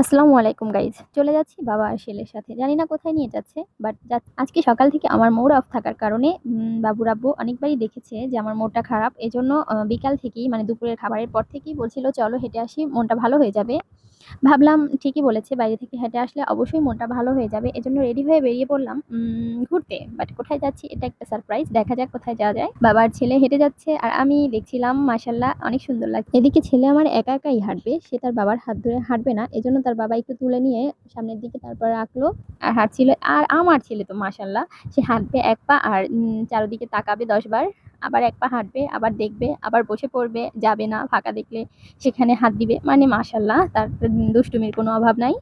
আসসালামু আলাইকুম গাইজ চলে যাচ্ছি বাবা আর শেলের সাথে। জানি না কোথায় নিয়ে যাচ্ছে বাট আজকে সকাল থেকে আমার মোর অফ থাকার কারণে বাবু বাবুর আব্বু অনেকবারই দেখেছে যে আমার মোরটা খারাপ। এজন্য বিকাল থেকেই মানে দুপুরের খাবারের পর থেকেই বলছিল, চলো হেঁটে আসি, মনটা ভালো হয়ে যাবে। ভাবলাম ঠিকই বলেছে, বাইরে থেকে হেঁটে আসলে অবশ্যই মনটা ভালো হয়ে যাবে। এজন্য রেডি হয়ে বেরিয়ে পড়লাম ঘুরতে। বাট কোথায় যাচ্ছি এটা একটা সারপ্রাইজ দেখা যাক কোথায় যাওয়া যায়। বাবার ছেলে হেঁটে যাচ্ছে আর আমি দেখছিলাম মাসাল্লাহ অনেক সুন্দর লাগছে। এদিকে ছেলে আমার একা একাই হাঁটবে, সে তার বাবার হাত ধরে হাঁটবে না। এজন্য তার বাবা একটু তুলে নিয়ে সামনের দিকে তারপর রাখল আর হাঁটছিল। আর আমার ছেলে তো মাসাল্লাহ সে হাঁটবে এক পা আর চারোদিকে তাকাবে দশ বার। আবার এক পা হাঁটবে, আবার দেখবে, আবার বসে পড়বে, যাবে না, ফাঁকা দেখলে সেখানে হাত দিবে। মানে মাশাল্লাহ তার দুষ্টুমির কোনো অভাব নাই।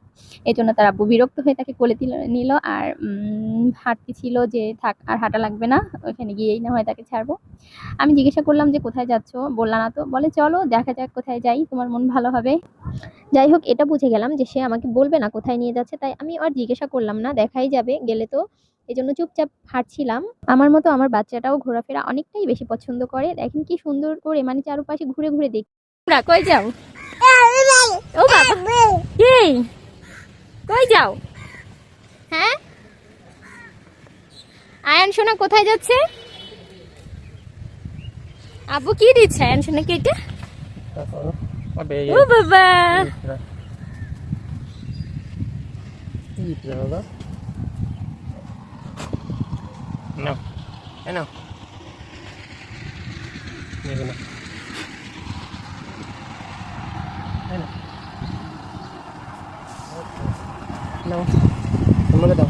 এই জন্য তার আব্বু বিরক্ত হয়ে তাকে কোলে দিল নিল আর হাঁটতে ছিল যে থাক, আর হাঁটা লাগবে না ওখানে গিয়েই না হয় তাকে ছাড়বো। আমি জিজ্ঞাসা করলাম যে কোথায় যাচ্ছ? বললা না তো। বলে চলো, দেখা যাক কোথায় যাই, তোমার মন ভালো হবে। যাই হোক, এটা বুঝে গেলাম যে সে আমাকে বলবে না কোথায় নিয়ে যাচ্ছে, তাই আমি আর জিজ্ঞাসা করলাম না, দেখাই যাবে, গেলে তো এই জন্য চুপচাপ হাঁটছিলাম। আমার মতো আমার বাচ্চাটাও ঘোরাফেরা অনেকটাই বেশি পছন্দ করে। দেখেন কি সুন্দর করে মানে চারপাশে ঘুরে ঘুরে দেখ তোমরা কই যাও? ও বাবা। কি কই যাও? হ্যাঁ? আয়ন সোনা কোথায় যাচ্ছে? আব্বু কি দিচ্ছে? আয়ান সোনাকে এটা? ও বাবা? Eh no. No. Tumula daw.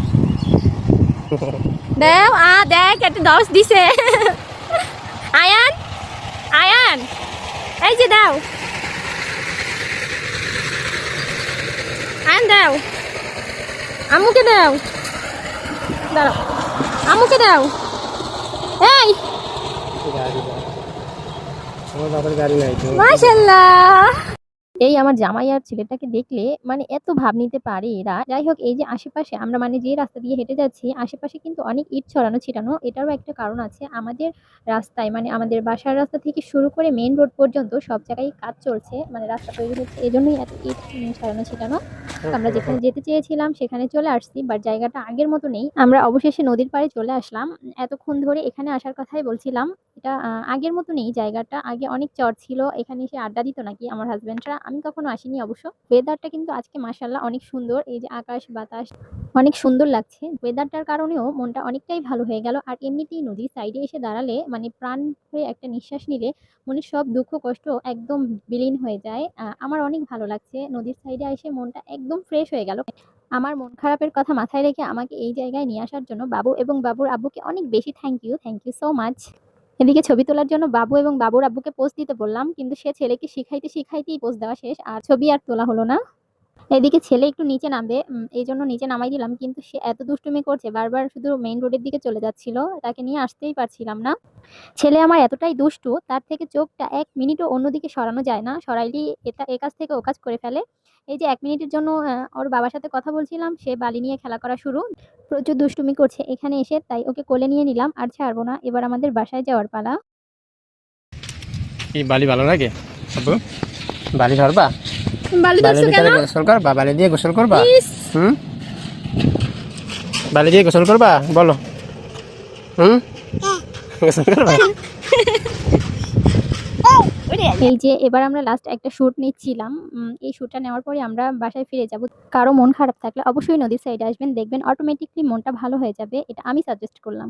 দেও আ দেখ একটা দশ দিছে আয়ান আয়ান এই যে দাও আয়ান দাও আমুকে দাও দাঁড়াও আমুকে দাও। এই। আমার বাবার গাড়ি নাই তো। মাশাল্লাহ। এই আমার জামাই আর ছেলেটাকে দেখলে মানে এত ভাব নিতে পারে এরা। যাই হোক এই যে আশেপাশে আমরা মানে যে রাস্তা দিয়ে হেঁটে যাচ্ছি আশেপাশে কিন্তু অনেক ইট ছড়ানো ছিটানো এটারও একটা কারণ আছে। আমাদের রাস্তায় মানে আমাদের বাসার রাস্তা থেকে শুরু করে মেন রোড পর্যন্ত সব জায়গায় কাজ চলছে মানে রাস্তা তৈরি হচ্ছে। এই জন্যই এত ইট ছড়ানো ছিটানো। আমরা যেখানে যেতে চেয়েছিলাম সেখানে চলে আসছি বাট জায়গাটা আগের মতো নেই। আমরা অবশেষে নদীর পাড়ে চলে আসলাম। এতক্ষণ ধরে এখানে আসার কথাই বলছিলাম। এটা আগের মতো নেই। জায়গাটা আগে অনেক চর ছিল। এখানে এসে আড্ডা দিত নাকি আমার হাজবেন্ডরা আমি কখনো আসিনি অবশ্য। ওয়েদারটা কিন্তু আজকে মাসাল্লাহ অনেক সুন্দর। এই যে আকাশ, বাতাস অনেক সুন্দর লাগছে। ওয়েদারটার কারণেও মনটা অনেকটাই ভালো হয়ে গেল। আর এমনিতেই নদীর সাইডে এসে দাঁড়ালে মানে প্রাণ হয়ে একটা নিঃশ্বাস নিলে মনের সব দুঃখ, কষ্ট একদম বিলীন হয়ে যায়। আমার অনেক ভালো লাগছে। নদীর সাইডে এসে মনটা একদম ফ্রেশ হয়ে গেল। আমার মন খারাপের কথা মাথায় রেখে আমাকে এই জায়গায় নিয়ে আসার জন্য বাবু এবং বাবুর আব্বুকে অনেক বেশি thank you thank you so much এদিকে ছবি তোলার জন্য বাবু এবং বাবুর আব্বুকে পোস্ট দিতে বললাম, কিন্তু সে ছেলেকে শিখাইতে শিখাইতেই পোস্ট দেওয়া শেষ, আর ছবি আর তোলা হলো না। এদিকে ছেলে একটু নিচে নামবে এই জন্য নিচে নামাই দিলাম, কিন্তু সে এত দুষ্টুমি করছে, বারবার শুধু মেইন রোডের দিকে চলে যাচ্ছিল, তাকে নিয়ে আসতেই পারছিলাম না। ছেলে আমার এতটাই দুষ্টু, তার থেকে চোখটা এক মিনিটও অন্যদিকে সরানো যায় না, সরাইলেই এটা এ কাজ থেকে ও কাজ করে ফেলে। এই যে এক মিনিটের জন্য ওর বাবার সাথে কথা বলছিলাম সে বালি নিয়ে খেলা করা শুরু। প্রচুর দুষ্টুমি করছে এখানে এসে তাই ওকে কোলে নিয়ে নিলাম আর ছাড়বো না। এবার আমাদের বাসায় যাওয়ার পালা। কি বালি ভালো লাগে? বালি ধরবা? বালি দিয়ে গোসল করবা? বালি দিয়ে গোসল করবা? হুম? বালি দিয়ে গোসল করবা? বলো। হুম? গোসল করবা? এই যে এবার আমরা লাস্ট একটা শ্যুট নিচ্ছিলাম। এই শ্যুটটা নেওয়ার পরে আমরা বাসায় ফিরে যাব। কারও মন খারাপ থাকলে অবশ্যই নদীর সাইডে আসবেন, দেখবেন অটোমেটিকলি মনটা ভালো হয়ে যাবে। এটা আমি সাজেস্ট করলাম।